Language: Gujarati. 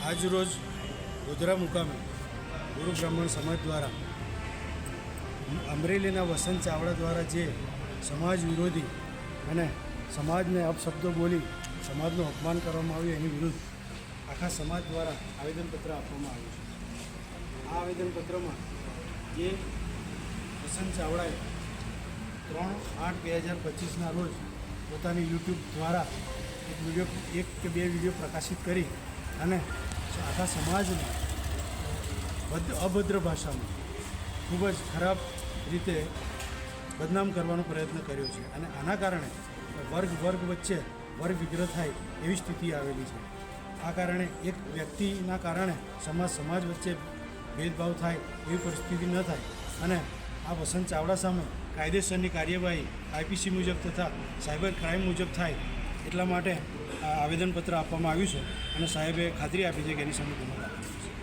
આજરોજ ગોધરા મુકામે ગુરુ બ્રાહ્મણ સમાજ દ્વારા અમરેલીના વસંત ચાવડા દ્વારા જે સમાજ વિરોધી અને સમાજને અપશબ્દો બોલી સમાજનું અપમાન કરવામાં આવ્યું એની વિરુદ્ધ આખા સમાજ દ્વારા આવેદનપત્ર આપવામાં આવ્યું છે. આ આવેદનપત્રમાં જે વસંત ચાવડાએ ત્રણ આઠ બે હજાર પચીસના રોજ પોતાની યુટ્યુબ દ્વારા એક વીડિયો, એક કે બે વીડિયો પ્રકાશિત કરી અને આખા સમાજને અભદ્ર ભાષામાં ખૂબ જ ખરાબ રીતે બદનામ કરવાનો પ્રયત્ન કર્યો છે. અને આના કારણે વર્ગ વર્ગ વચ્ચે વર્ગ વિગ્રહ થાય એવી સ્થિતિ આવેલી છે. આ કારણે એક વ્યક્તિના કારણે સમાજ સમાજ વચ્ચે ભેદભાવ થાય એવી પરિસ્થિતિ ન થાય. અને આ વસંત ચાવડા સામે કાયદેસરની કાર્યવાહી આઈપીસી મુજબ તથા સાયબર ક્રાઇમ મુજબ થાય એટલા માટે આવેદનપત્ર આપવામાં આવ્યું છે અને સાહેબે ખાતરી આપી છે કે એની સામે ગુનો દાખલ